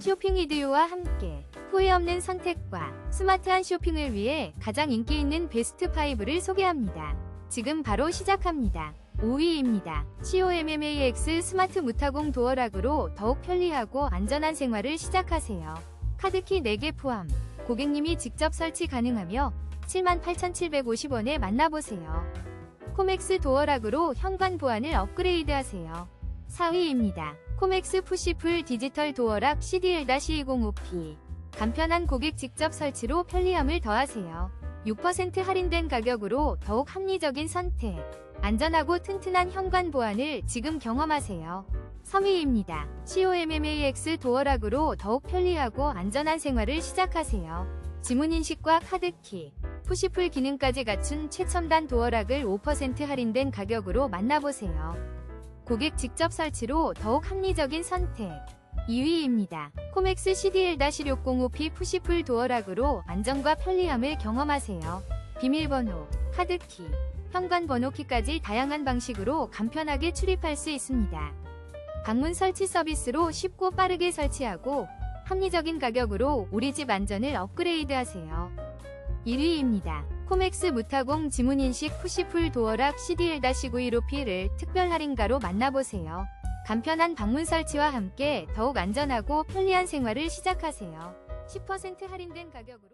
쇼핑 이디오와 함께 후회 없는 선택과 스마트한 쇼핑을 위해 가장 인기 있는 베스트 5를 소개합니다. 지금 바로 시작합니다. 5위입니다. COMMAX 스마트 무타공 도어락으로 더욱 편리하고 안전한 생활을 시작하세요. 카드키 4개 포함. 고객님이 직접 설치 가능하며 78,750원에 만나보세요. 코맥스 도어락으로 현관 보안을 업그레이드하세요. 4위입니다. 코맥스 푸시풀 디지털 도어락 CDL-205P. 간편한 고객 직접 설치로 편리함을 더하세요. 6% 할인된 가격으로 더욱 합리적인 선택. 안전하고 튼튼한 현관 보안을 지금 경험하세요. 3위입니다. COMMAX 도어락으로 더욱 편리하고 안전한 생활을 시작하세요. 지문인식과 카드키, 푸시풀 기능까지 갖춘 최첨단 도어락을 5% 할인된 가격으로 만나보세요. 고객 직접 설치로 더욱 합리적인 선택. 2위입니다. 코맥스 CDL-605P 푸시풀 도어락으로 안정과 편리함을 경험하세요. 비밀번호, 카드키, 현관 번호키까지 다양한 방식으로 간편하게 출입할 수 있습니다. 방문 설치 서비스로 쉽고 빠르게 설치하고 합리적인 가격으로 우리 집 안전을 업그레이드하세요. 1위입니다. 코맥스 무타공 지문인식 푸시풀 도어락 CDL-915P를 특별 할인가로 만나보세요. 간편한 방문 설치와 함께 더욱 안전하고 편리한 생활을 시작하세요. 10% 할인된 가격으로